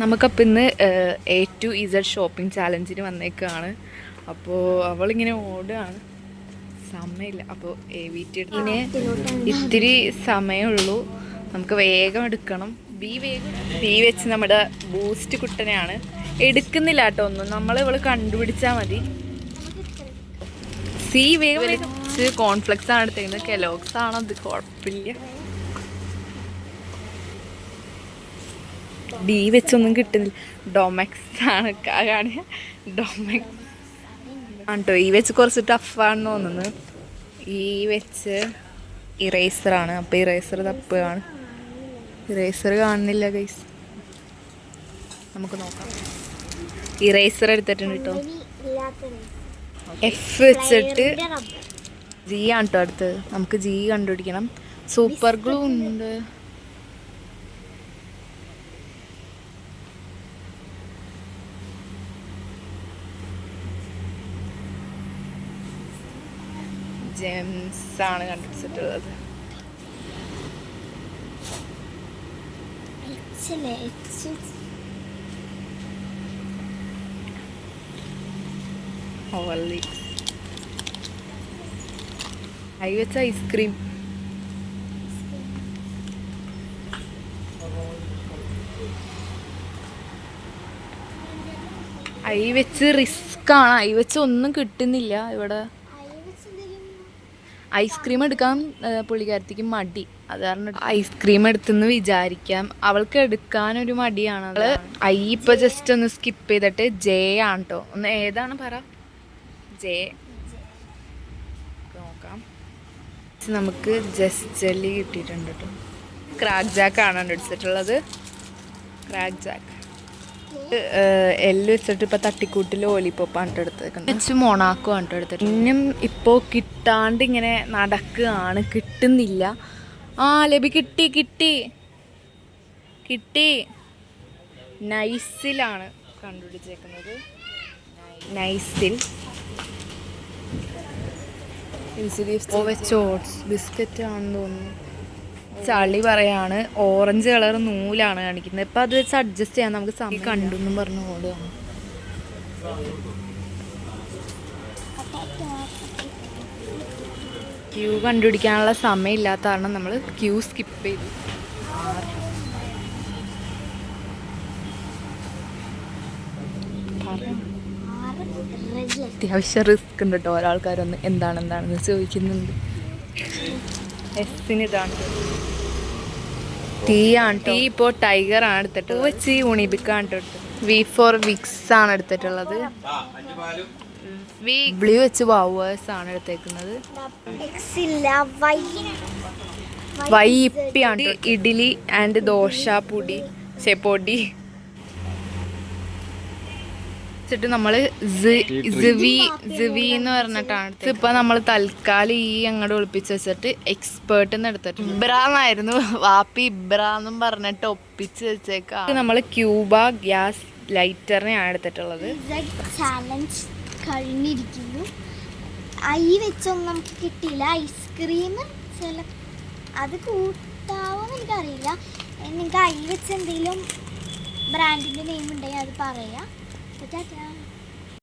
നമുക്കപ്പോൾ ഇന്ന് A to Z shopping ചാലഞ്ചിന് വന്നേക്കാണ്. അപ്പോൾ അവളിങ്ങനെ ഓടുകയാണ് സമയമില്ല. അപ്പോൾ എ വി ടി എടുത്തിന് ഇത്തിരി സമയമുള്ളൂ. നമുക്ക് വേഗം എടുക്കണം. ബി വേഗം ബി വെച്ച് നമ്മുടെ ബൂസ്റ്റ് കുട്ടനെയാണ്. എടുക്കുന്നില്ല കേട്ടോ ഒന്നും. നമ്മൾ ഇവൾ കണ്ടുപിടിച്ചാൽ മതി. സി വേഗം വെച്ച് കോൺഫ്ലെക്സ് ആണ് എടുത്തേക്കുന്നത്. കെലോക്സ് ആണോ അത്? കുഴപ്പമില്ല. ഡി വെച്ചൊന്നും കിട്ടുന്നില്ല. ഡൊമക്സ് ആണ് കാണുക. ഡൊമക്സ് ആണ്ട്ടോ ഈ വെച്ച് കുറച്ച് ടഫാണെന്ന് തോന്നുന്നത് ഈ വെച്ച് ഇറേസറാണ് അപ്പോൾ ഇറേസർ തപ്പുകയാണ്. ഇറേസർ കാണുന്നില്ല ഗൈസ് നമുക്ക് നോക്കാം. ഇറേസർ എടുത്തിട്ടുണ്ട് കേട്ടോ എഫ് വെച്ചിട്ട് ജി ആണ് കേട്ടോ അടുത്ത് നമുക്ക് ജി കണ്ടുപിടിക്കണം. സൂപ്പർ ഗ്ലൂ ഉണ്ട്. ജെംസ് ആണ് കണ്ടുപിടിച്ചിട്ടുള്ളത് ഐ വെച്ച ഐസ്ക്രീം. ഐ വെച്ച് റിസ്ക് ആണ് ഐ വെച്ച് ഒന്നും കിട്ടുന്നില്ല ഇവിടെ. ഐസ്ക്രീം എടുക്കാൻ പുള്ളിക്കാരത്തേക്ക് മടി. അത് കാരണം ഐസ്ക്രീം എടുത്തെന്ന് വിചാരിക്കാം. അവൾക്ക് എടുക്കാൻ ഒരു മടിയാണ്. അവൾ ഐ ഇപ്പൊ ജസ്റ്റ് ഒന്ന് സ്കിപ്പ് ചെയ്തിട്ട് ജെ ആണ് കേട്ടോ ഒന്ന് ഏതാണ് പറ? ജെ നോക്കാം. നമുക്ക് ജസ്റ്റ് ജെല്ലി കിട്ടിയിട്ടുണ്ട് കേട്ടോ ക്രാക്ക് ജാക്ക് ആണ് എടുത്തിട്ടുള്ളത്. ക്രാക്ക് ജാക്ക് എല്ല് വെച്ചിട്ട് ഇപ്പൊ തട്ടിക്കൂട്ട് ലോലിപ്പോപ്പാണ് എടുത്തേക്കുന്നത് വെച്ച് മൊണാക്കോ ആണ് എടുത്തിട്ട്. ഇന്നും ഇപ്പോൾ കിട്ടാണ്ട് ഇങ്ങനെ നടക്കുകയാണ്. കിട്ടുന്നില്ല. ആ ലബി കിട്ടി കിട്ടി. കിട്ടി. നൈസിലാണ് കണ്ടുപിടിച്ചേക്കുന്നത്. നൈസിൽ. ബിസ്ക്കറ്റ് ആണെന്ന് തോന്നുന്നു. ചളി പറയാണ്. ഓറഞ്ച് കളർ നൂലാണ് കാണിക്കുന്നത്. ഇപ്പൊ അത് വെച്ച് അഡ്ജസ്റ്റ് ചെയ്യാൻ നമുക്ക് സമയം കണ്ടു എന്നും പറഞ്ഞു ഓടുകയാണ് ക്യൂ കണ്ടുപിടിക്കാനുള്ള സമയം ഇല്ലാത്ത കാരണം നമ്മൾ ക്യൂ സ്കിപ്പ് ചെയ്തു. അത്യാവശ്യം റിസ്ക് ഉണ്ട് കേട്ടോ ഒരാൾക്കാരൊന്ന് എന്താണ് എന്താണെന്ന് ചോദിക്കുന്നുണ്ട്. എസ്സിന് ഇതാണ്. ടീ ആണ് ടീ ഇപ്പോൾ ടൈഗർ ആണ് എടുത്തിട്ട് വെച്ചി യൂണിബിക്കാണ് എടുത്തത്. വി ഫോർ വിക്സ് ആണ് എടുത്തിട്ടുള്ളത്. വി ബ്ലൂ വെച്ച് വാവേഴ്സ് ആണ് എടുത്തേക്കുന്നത്. വൈ ഇപ്പിയാണ് ട്ടോ. ഇഡ്ഡലി ആൻഡ് ദോശ പൊടി ചെ പൊടി. വെച്ചിട്ട് സിവി എന്ന് പറഞ്ഞിട്ടാണ്. ഇപ്പൊ നമ്മൾ തൽക്കാലം ഈ അങ്ങോട്ട് ഒളിപ്പിച്ച് വെച്ചിട്ട് എക്സ്പേർട്ട് എന്ന് എടുത്തിട്ടുണ്ട്. ഇബ്രാന്നായിരുന്നു. വാപ്പി ഇബ്രാന്നും പറഞ്ഞിട്ട് ഒപ്പിച്ച് വെച്ചേക്കാം. നമ്മൾ ക്യൂബ ഗ്യാസ് ലൈറ്ററിനെയാണ് എടുത്തിട്ടുള്ളത്. ചാലഞ്ച് കഴിഞ്ഞിരിക്കുന്നു. ഐ വെച്ചൊന്നും നമുക്ക് കിട്ടിയില്ല. ഐസ്ക്രീം ചില അത് കൂട്ടാവോന്ന് എനിക്കറിയില്ല. നിങ്ങൾക്ക് ഐ വെച്ച് എന്തെങ്കിലും ബ്രാൻഡിന്റെ നെയിം ഉണ്ടെങ്കിൽ അത് പറയാം. അപ്പോൾ ടാറ്റാ